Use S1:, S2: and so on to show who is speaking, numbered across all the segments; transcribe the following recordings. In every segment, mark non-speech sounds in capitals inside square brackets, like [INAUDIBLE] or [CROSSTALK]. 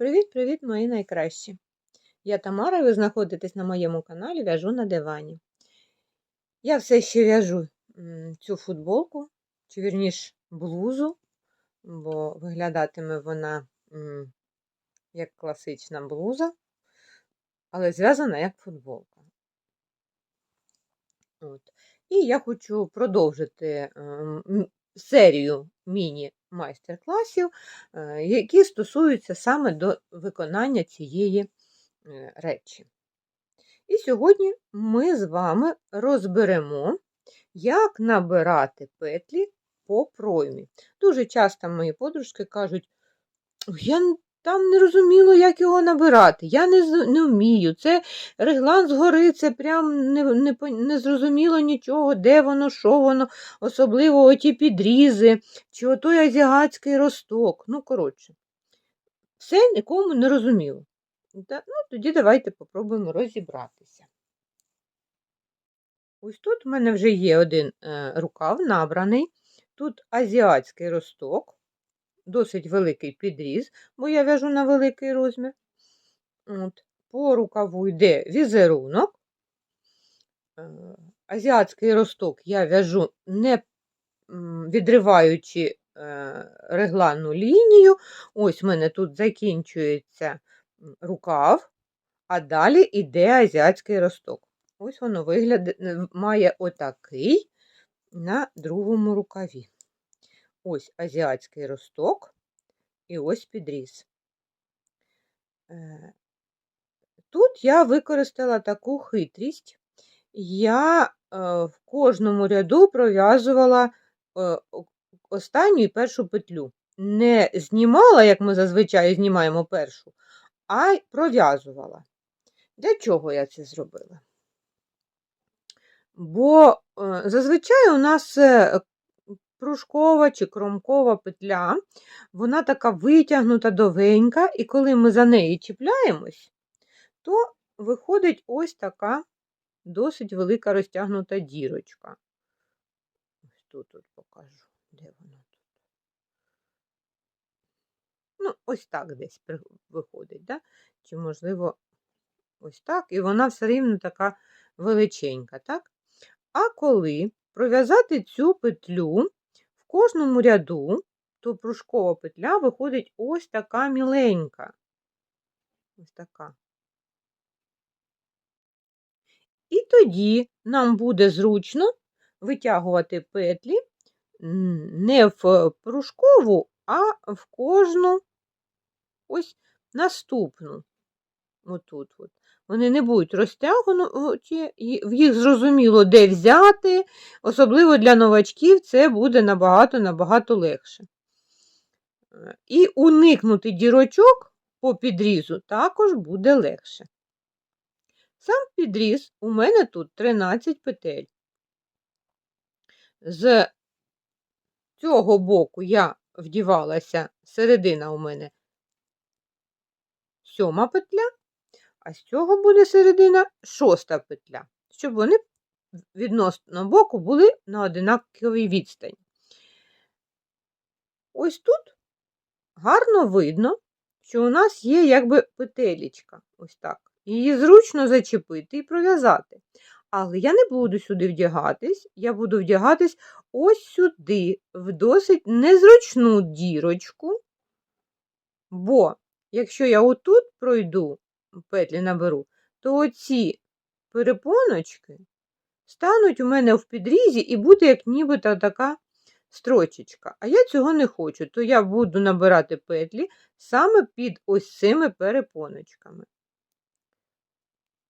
S1: Привіт-привіт, мої найкращі! Я Тамара, і ви знаходитесь на моєму каналі В'яжу на дивані. Я все ще в'яжу цю футболку, чи вірніш блузу, бо виглядатиме вона як класична блуза, але зв'язана як футболка. От. І я хочу продовжити ем, серію міні-майстер-класів, е, які стосуються саме до виконання цієї е, речі. І сьогодні ми з вами розберемо, як набирати петлі по проймі. Дуже часто мої подружки кажуть, я там не розуміло, як його набирати. Я не, не вмію. Це реглан згори, це прям не, не, не зрозуміло нічого, де воно, що воно, особливо оті підрізи, чи отой азіатський росток. Ну, коротше, все нікому не розуміло. Та, ну, тоді давайте попробуємо розібратися. Ось тут в мене вже є один е, рукав набраний. Тут азіатський росток, досить великий підріз, бо я в'яжу на великий розмір. От. По рукаву йде візерунок. Е, Азіатський росток я в'яжу не відриваючи е, регланну лінію. Ось в мене тут закінчується рукав, а далі йде азіатський росток. Ось воно вигляд має отакий на другому рукаві. Ось азіатський росток і ось підріз. Е, Тут я використала таку хитрість. Я е, в кожному ряду пров'язувала е, останню і першу петлю. Не знімала, як ми зазвичай знімаємо першу, а й пров'язувала. Для чого я це зробила? Бо зазвичай у нас пружкова чи кромкова петля, вона така витягнута довгенька, і коли ми за неї чіпляємось, то виходить ось така досить велика розтягнута дірочка. Ось тут от покажу, де вона тут. Ну, ось так десь виходить, да? чи, можливо, ось так, і вона все рівно така величенька, так? А коли пров'язати цю петлю кожному ряду, то пружкова петля виходить ось така міленька. Ось така. І тоді нам буде зручно витягувати петлі не в пружкову, а в кожну ось наступну. Отут от. Вони не будуть розтягнуті, в їх зрозуміло, де взяти. Особливо для новачків це буде набагато-набагато легше. І уникнути дірочок по підрізу також буде легше. Сам підріз у мене тут 13 петель. З цього боку я вдівалася, середина у мене сьома петля, а з цього буде середина шоста петля, щоб вони відносно боку були на одинаковій відстані. Ось тут гарно видно, що у нас є якби петелечка. Ось так. Її зручно зачепити і пров'язати. Але я не буду сюди вдягатись, я буду вдягатись ось сюди, в досить незручну дірочку. Бо якщо я отут пройду, петлі наберу, то оці перепоночки стануть у мене в підрізі і буде як нібито така строчечка. А я цього не хочу, то я буду набирати петлі саме під ось цими перепоночками.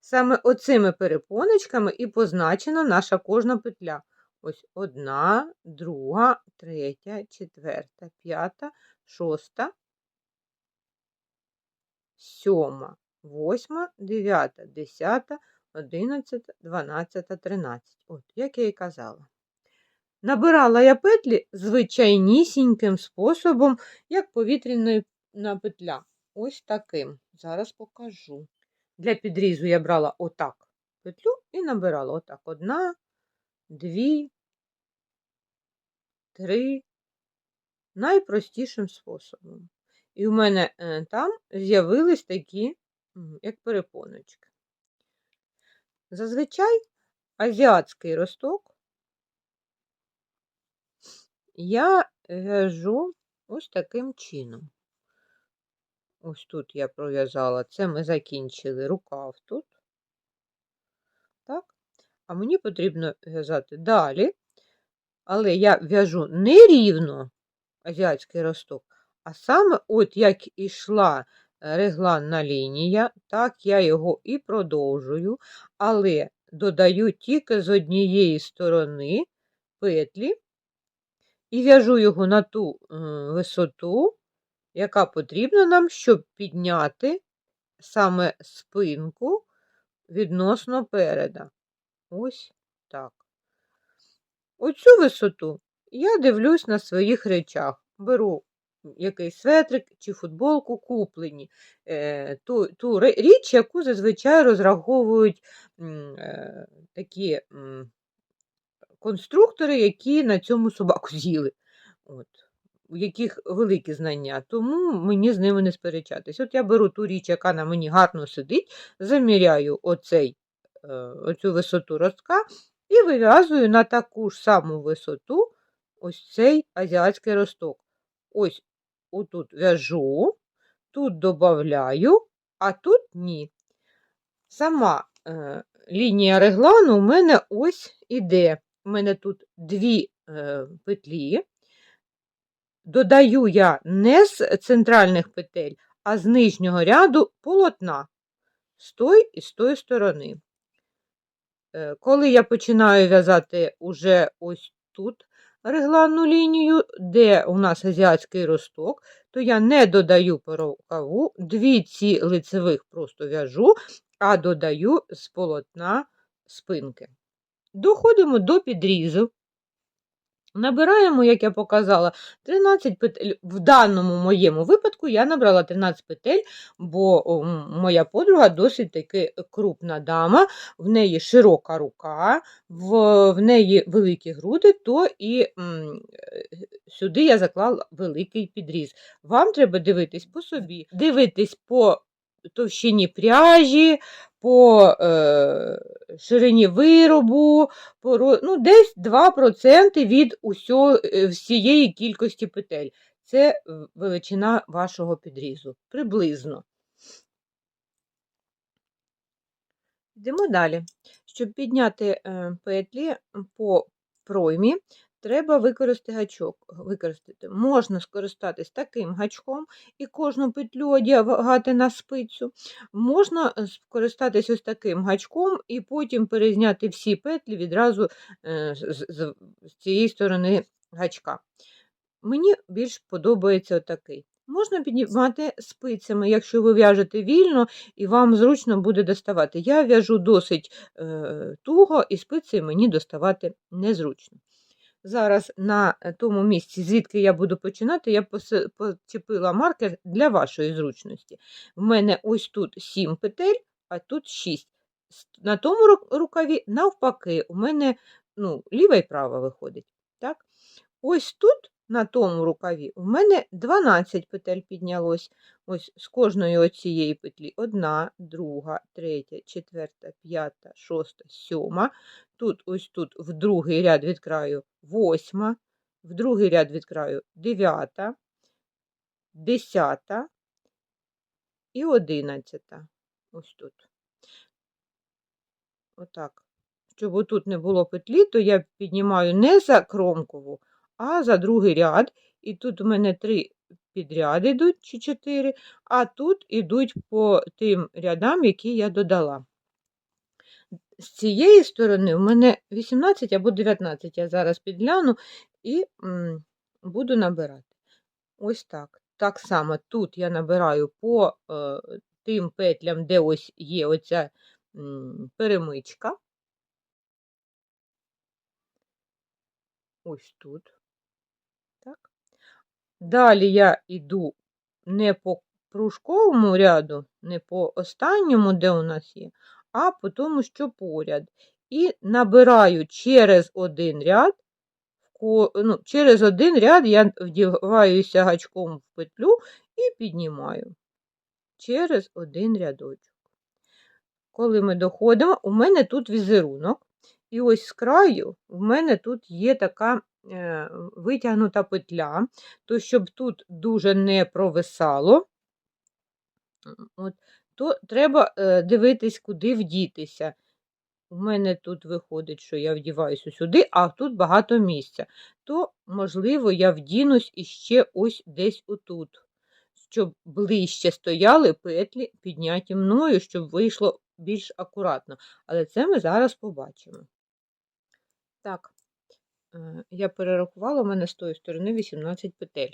S1: Саме оцими перепоночками і позначена наша кожна петля. Ось одна, друга, третя, четверта, п'ята, шоста, сьома, восьма, дев'ята, десята, одинадцята, дванадцята, тринадцять. От, як я і казала. Набирала я петлі звичайнісіньким способом, як повітряна петля. Ось таким. Зараз покажу. Для підрізу я брала отак петлю і набирала отак. Одна, дві, три. Найпростішим способом. І в мене е, там з'явились такі, як перепоночки. Зазвичай азіатський росток я в'яжу ось таким чином. Ось тут я пров'язала, це ми закінчили рукав тут. Так? А мені потрібно в'язати далі, але я в'яжу не рівно азіатський росток, а саме от як ішла регланна лінія, так я його і продовжую, але додаю тільки з однієї сторони петлі і в'яжу його на ту е, висоту, яка потрібна нам, щоб підняти саме спинку відносно переда. Ось так. Оцю висоту я дивлюсь на своїх речах. Беру якийсь светрик чи футболку куплені, е, ту, ту річ, яку зазвичай розраховують е, такі конструктори, які на цьому собаку [LAUGHS] з'їли. От. У яких великі знання, тому мені з ними не сперечатись. От я беру ту річ, яка на мені гарно сидить, заміряю оцей, е, оцю висоту ростка і вив'язую на таку ж саму висоту ось цей азіатський росток. Ось отут в'яжу, тут додаю, а тут ні. Сама е, лінія реглану у мене ось іде. У мене тут дві е, петлі. Додаю я не з центральних петель, а з нижнього ряду полотна з тої і з тої сторони. Е, Коли я починаю в'язати уже ось тут регланну лінію, де у нас азіатський росток, то я не додаю по рукаву, дві ці лицевих просто в'яжу, а додаю з полотна спинки. Доходимо до підрізу. Набираємо, як я показала, 13 петель. В даному моєму випадку я набрала 13 петель, бо моя подруга досить таки крупна дама, в неї широка рука, в, в неї великі груди, то і м, сюди я заклала великий підріз. Вам треба дивитись по собі, дивитись по товщині пряжі, по е, ширині виробу, по, ну, десь 2% від усьо, е, всієї кількості петель. Це величина вашого підрізу. Приблизно. Йдемо далі. Щоб підняти е, петлі по проймі, треба використати гачок. Використати. Можна скористатись таким гачком і кожну петлю одягати на спицю. Можна е, скористатись ось таким гачком і потім перезняти всі петлі відразу е, з, цієї сторони гачка. Мені більш подобається отакий. Можна піднімати спицями, якщо ви в'яжете вільно і вам зручно буде доставати. Я в'яжу досить е, туго, і спиці мені доставати незручно. Зараз на е, тому місці, звідки я буду починати, я почепила маркер для вашої зручності. В мене ось тут 7 петель, а тут 6. На тому рукаві, навпаки, у мене ну, ліва і права виходить. Так? Ось тут, на тому рукаві, у мене 12 петель піднялось. Ось з кожної оцієї петлі одна, друга, третя, четверта, п'ята, шоста, сьома. Тут, ось тут, в другий ряд від краю восьма, в другий ряд від краю дев'ята, десята і одинадцята. Ось тут. Отак. Щоб отут не було петлі, то я піднімаю не за кромкову, а за другий ряд. І тут у мене три підряди йдуть, чи чотири, а тут ідуть по тим рядам, які я додала. З цієї сторони у мене 18 або 19, я зараз підгляну і буду набирати. Ось так. Так само тут я набираю по е, тим петлям, де ось є оця м, перемичка. Ось тут. Далі я йду не по кружковому ряду, не по останньому, де у нас є, а по тому, що поряд. І набираю через один ряд, ну, через один ряд я вдіваюся гачком в петлю і піднімаю через один рядочок. Коли ми доходимо, у мене тут візерунок, і ось з краю в мене тут є така е, витягнута петля, то щоб тут дуже не провисало, от, то треба е, дивитись, куди вдітися. У мене тут виходить, що я вдіваюся сюди, а тут багато місця. То, можливо, я вдінусь іще ось десь отут, щоб ближче стояли петлі, підняті мною, щоб вийшло більш акуратно. Але це ми зараз побачимо. Так, е, я перерахувала, у мене з тої сторони 18 петель.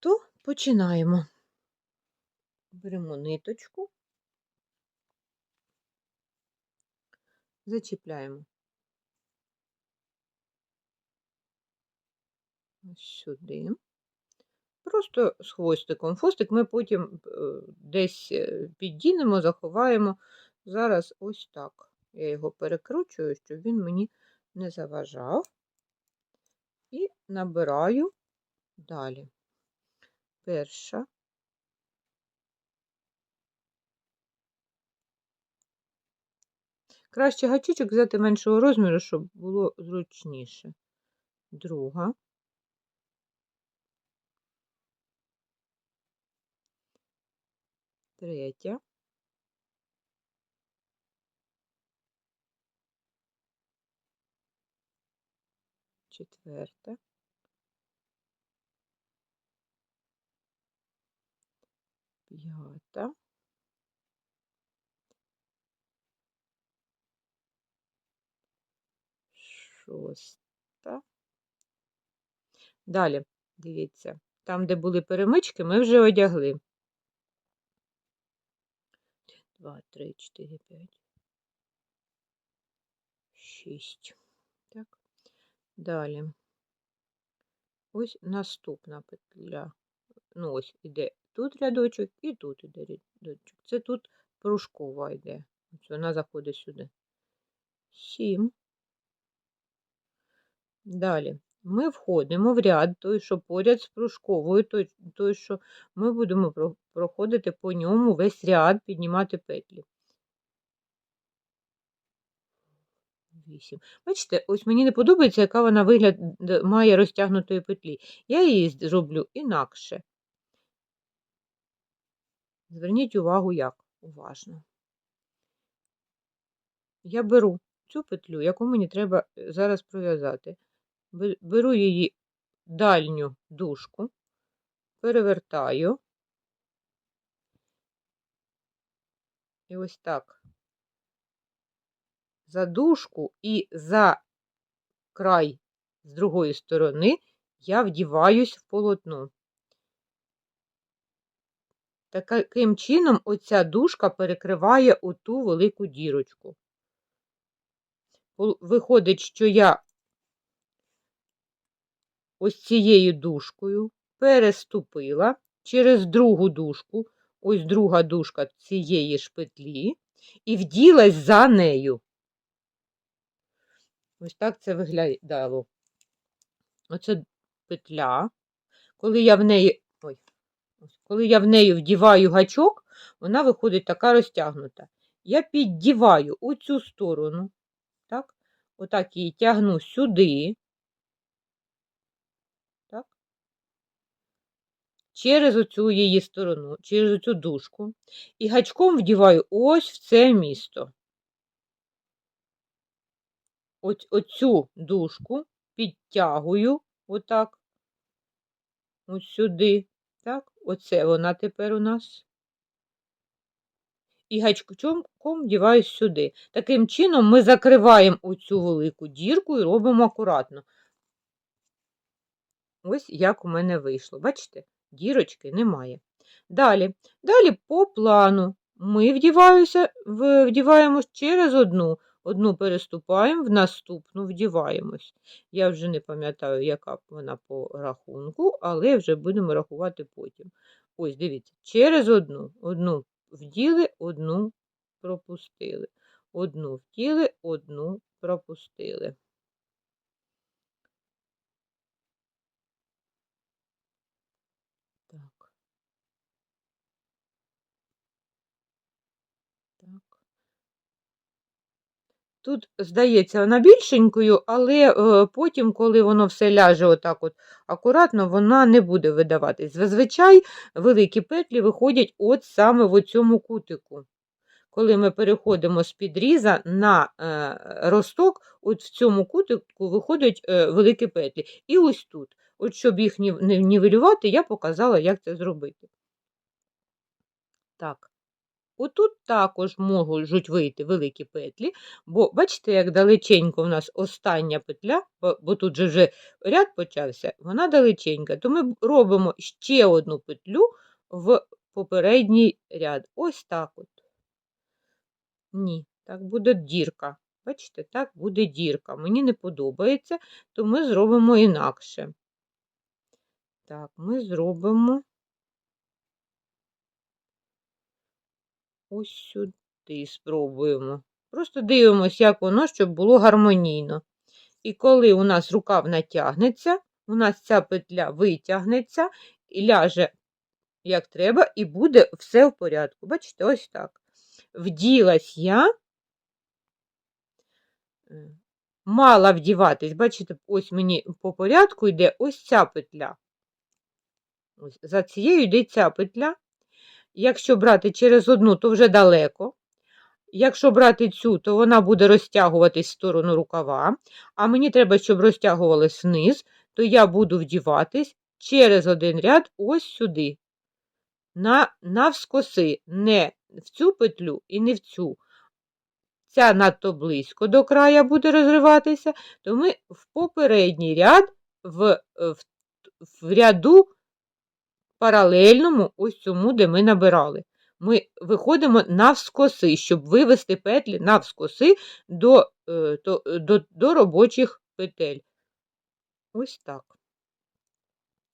S1: То починаємо. Беремо ниточку, зачіпляємо сюди. Просто з хвостиком. Хвостик ми потім е, десь е, піддінемо, заховаємо. Зараз ось так. Я його перекручую, щоб він мені не заважав. І набираю далі. Перша. Краще гачочок взяти меншого розміру, щоб було зручніше. Друга. Третя. Четверта. П'ята. Шоста. Далі, дивіться, там, де були перемички, ми вже одягли. 2, 3, 4, 5, 6. Далі. Ось наступна петля. Ну, ось іде тут рядочок і тут іде рядочок. Це тут пружкова йде. Ось вона заходить сюди. 7. Далі. Ми входимо в ряд, той, що поряд з пружковою, той, той що ми будемо проходити по ньому весь ряд, піднімати петлі. 8. Бачите, ось мені не подобається, яка вона вигляд має розтягнутої петлі. Я її зроблю інакше. Зверніть увагу, як уважно. Я беру цю петлю, яку мені треба е, зараз пров'язати. Беру її дальню дужку, перевертаю. І ось так. За дужку і за край з другої сторони я вдіваюсь в полотно. Таким чином, оця дужка перекриває оту велику дірочку. Виходить, що я ось цією дужкою переступила через другу дужку, ось друга дужка цієї ж петлі, і вділась за нею. Ось так це виглядало. Оце петля. Коли я в неї ой, коли я в неї вдіваю гачок, вона виходить така розтягнута. Я піддіваю у цю сторону, так, отак її тягну сюди, так, через оцю її сторону, через оцю дужку, і гачком вдіваю ось в це місто. Оцю дужку підтягую отак, ось сюди. Так, оце вона тепер у нас. І гачком вдіваюсь сюди. Таким чином ми закриваємо оцю велику дірку і робимо акуратно. Ось як у мене вийшло. Бачите, дірочки немає. Далі, далі по плану ми вдіваємось через одну. Одну переступаємо, в наступну вдіваємось. Я вже не пам'ятаю, яка вона по рахунку, але вже будемо рахувати потім. Ось, дивіться, через одну. Одну вділи, одну пропустили. Одну вділи, одну пропустили. Тут, здається, вона більшенькою, але е, потім, коли воно все ляже отак от акуратно, вона не буде видаватись. Зазвичай великі петлі виходять от саме в цьому кутику. Коли ми переходимо з підріза на е, росток, от в цьому кутику виходять е, великі петлі. І ось тут. От щоб їх нівелювати, я показала, як це зробити. Так. Отут також можуть вийти великі петлі, бо бачите, як далеченько в нас остання петля, бо тут же вже ряд почався, вона далеченька, то ми робимо ще одну петлю в попередній ряд. Ось так от. Ні, так буде дірка. Бачите, так буде дірка. Мені не подобається, то ми зробимо інакше. Так, ми зробимо ось сюди спробуємо. Просто дивимось, як воно, щоб було гармонійно. І коли у нас рукав натягнеться, у нас ця петля витягнеться і ляже як треба, і буде все в порядку. Бачите, ось так. Вділась я, е, мала вдіватись, бачите, ось мені по порядку йде ось ця петля. Ось, за цією йде ця петля. Якщо брати через одну, то вже далеко. Якщо брати цю, то вона буде розтягуватись в сторону рукава, а мені треба, щоб розтягувалась вниз, то я буду вдіватись через один ряд ось сюди. На, навскоси, не в цю петлю і не в цю. Ця надто близько до края буде розриватися, то ми в попередній ряд в, в, в ряду паралельному ось цьому, де ми набирали. Ми виходимо навскоси, щоб вивести петлі навскоси до, е, до, до, до робочих петель. Ось так.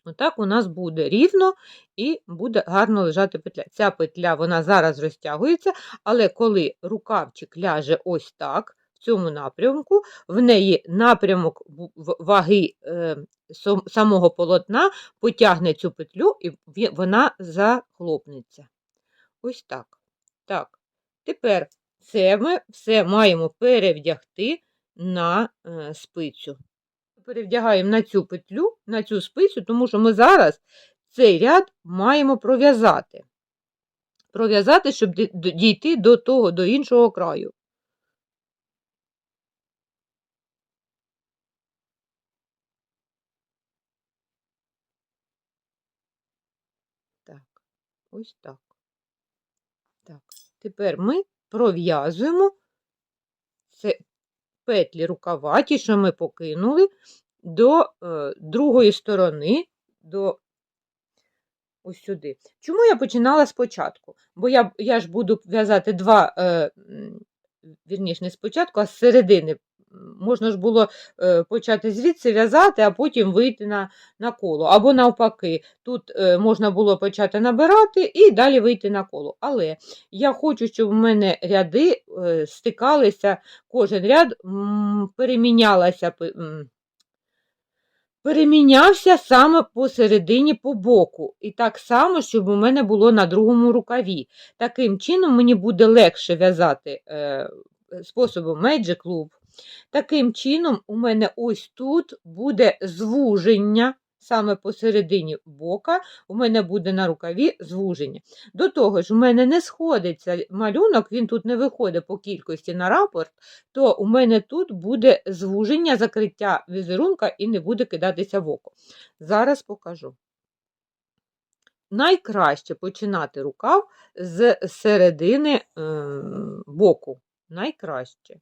S1: Отак у нас буде рівно і буде гарно лежати петля. Ця петля вона зараз розтягується, але коли рукавчик ляже ось так, в цьому напрямку, в неї напрямок ваги е, самого полотна потягне цю петлю і вона захлопнеться. Ось так. Так. Тепер це ми все маємо перевдягти на е, спицю перевдягаємо на цю петлю, на цю спицю, тому що ми зараз цей ряд маємо пров'язати. Пров'язати, щоб дійти до того, до іншого краю. Так, ось так. Так. Тепер ми пров'язуємо це петлі рукава, ті, що ми покинули, до е, другої сторони, до ось сюди. Чому я починала спочатку? Бо я, я ж буду в'язати два, е, вірніше, не спочатку, а з середини. Можна ж було е, почати звідси в'язати, а потім вийти на, на коло. Або навпаки, тут е, можна було почати набирати і далі вийти на коло. Але я хочу, щоб в мене ряди е, стикалися, кожен ряд перемінялася. перемінявся саме посередині по боку. І так само, щоб у мене було на другому рукаві. Таким чином мені буде легше в'язати е, способом Magic Loop. Таким чином, у мене ось тут буде звуження. Саме посередині бока у мене буде на рукаві звуження. До того ж, у мене не сходиться малюнок, він тут не виходить по кількості на рапорт, то у мене тут буде звуження, закриття візерунка і не буде кидатися в око. Зараз покажу. Найкраще починати рукав з середини е, боку. Найкраще.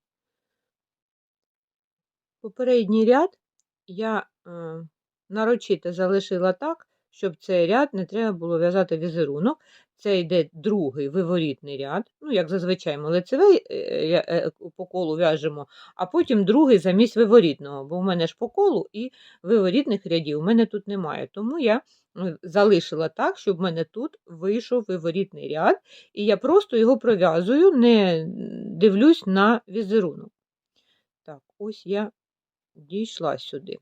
S1: Попередній ряд я е, нарочито залишила так, щоб цей ряд не треба було в'язати візерунок. Це йде другий виворітний ряд, ну, як зазвичай ми лицевий е, е, по колу в'яжемо, а потім другий замість виворітного, бо в мене ж по колу і виворітних рядів у мене тут немає. Тому я залишила так, щоб в мене тут вийшов виворітний ряд, і я просто його пров'язую, не дивлюсь на візерунок. Так, ось я дійшла сюди.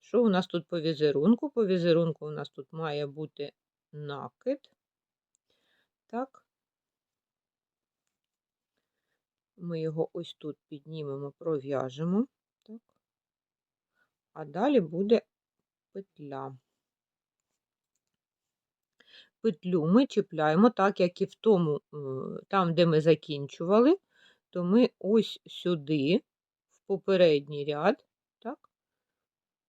S1: Що у нас тут по візерунку? По візерунку у нас тут має бути накид. Так. Ми його ось тут піднімемо, пров'яжемо. Так. А далі буде петля. Петлю ми чіпляємо так, як і в тому, е, там, де ми закінчували, то ми ось сюди, в попередній ряд,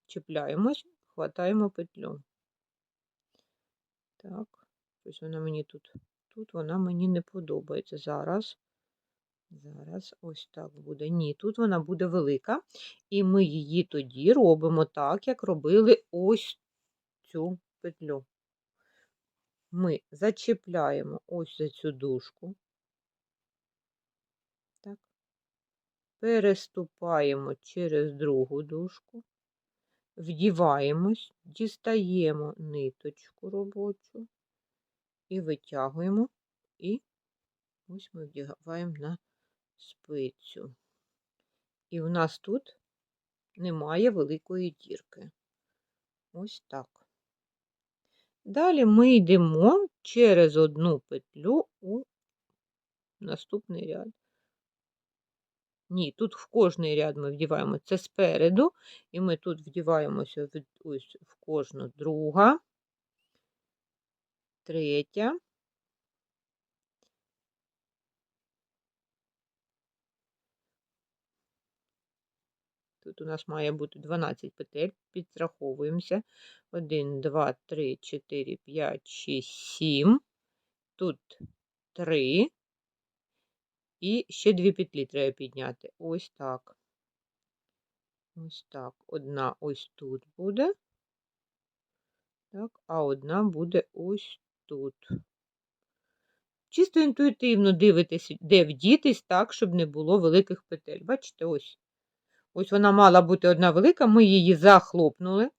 S1: чіпляємось, хватаємо петлю. Так, щось вона мені тут, тут вона мені не подобається. Зараз, зараз, ось так буде. Ні, тут вона буде велика, і ми її тоді робимо так, як робили ось цю петлю. Ми зачіпляємо ось за цю дужку, так, переступаємо через другу дужку, вдіваємось, дістаємо ниточку робочу і витягуємо, і ось ми вдіваємо на спицю. І в нас тут немає великої дірки. Ось так. Далі ми йдемо через одну петлю у наступний ряд. Ні, тут в кожний ряд ми вдіваємо це спереду, і ми тут вдіваємося ось в кожну друга, третя. Тут у нас має бути 12 петель, підстраховуємося. 1, 2, 3, 4, 5, 6, 7. Тут 3. І ще дві петлі треба підняти. Ось так. Ось так. Одна ось тут буде. Так, а одна буде ось тут. Чисто інтуїтивно дивитесь, де вдітись так, щоб не було великих петель. Бачите, ось. Ось вона мала бути одна велика, ми її захлопнули.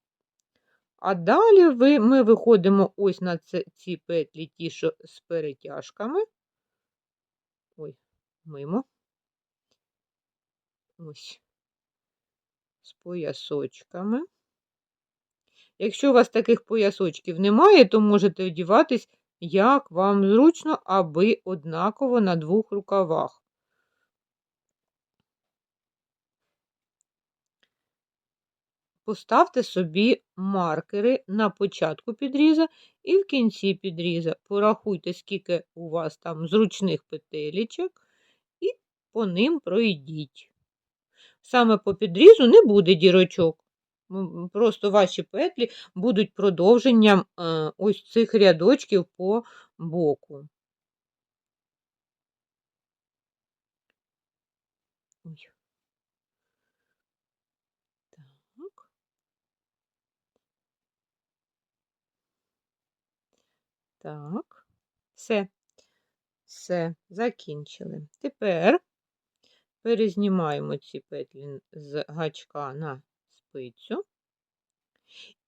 S1: А далі ви, ми виходимо ось на ці петлі, ті, що з перетяжками. Ой, мимо. Ось. З поясочками. Якщо у вас таких поясочків немає, то можете одіватись, як вам зручно, аби однаково на двох рукавах. Поставте собі маркери на початку підріза і в кінці підріза. Порахуйте, скільки у вас там зручних петелечок, і по ним пройдіть. Саме по підрізу не буде дірочок. Просто ваші петлі будуть продовженням е, ось цих рядочків по боку. Ой. Так. Так, все, все, закінчили. Тепер перезнімаємо ці петлі з гачка на спицю.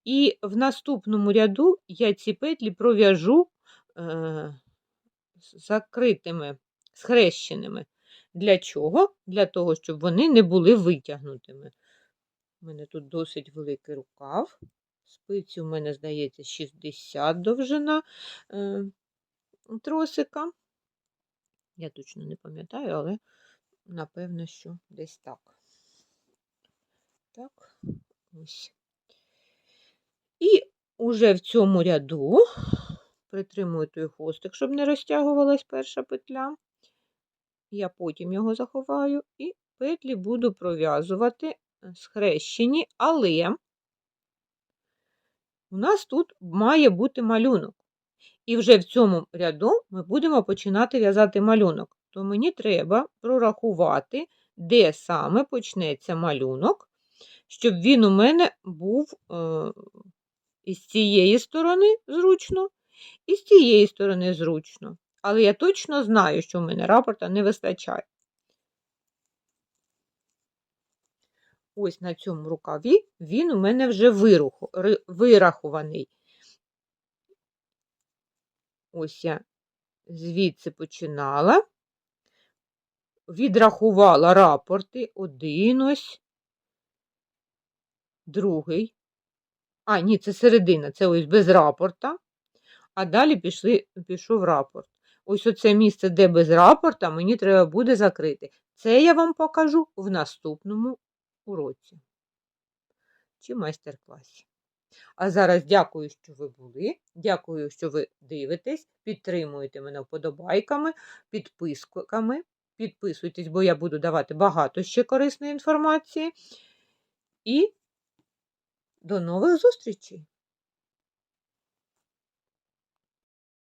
S1: І в наступному ряду я ці петлі пров'яжу е, закритими, схрещеними. Для чого? Для того, щоб вони не були витягнутими. У мене тут досить великий рукав. Спиці у мене, здається, 60 довжина е, тросика. Я точно не пам'ятаю, але напевно, що десь так. Так, ось. І уже в цьому ряду притримую той хвостик, щоб не розтягувалась перша петля. Я потім його заховаю, і петлі буду пров'язувати схрещені, але у нас тут має бути малюнок. І вже в цьому ряду ми будемо починати в'язати малюнок. То мені треба прорахувати, де саме почнеться малюнок, щоб він у мене був е, із цієї сторони зручно, і з цієї сторони зручно. Але я точно знаю, що в мене рапорта не вистачає. Ось на цьому рукаві він у мене вже вирахуваний. Ось я звідси починала, відрахувала рапорти один ось, другий. А, ні, це середина, це ось без рапорта. А далі пішли, пішов рапорт. ось оце місце, де без рапорта, мені треба буде закрити. Це я вам покажу в наступному уроці чи майстер-класі. А зараз дякую, що ви були. Дякую, що ви дивитесь, підтримуєте мене вподобайками, підписками. Підписуйтесь, бо я буду давати багато ще корисної інформації. І до нових зустрічей!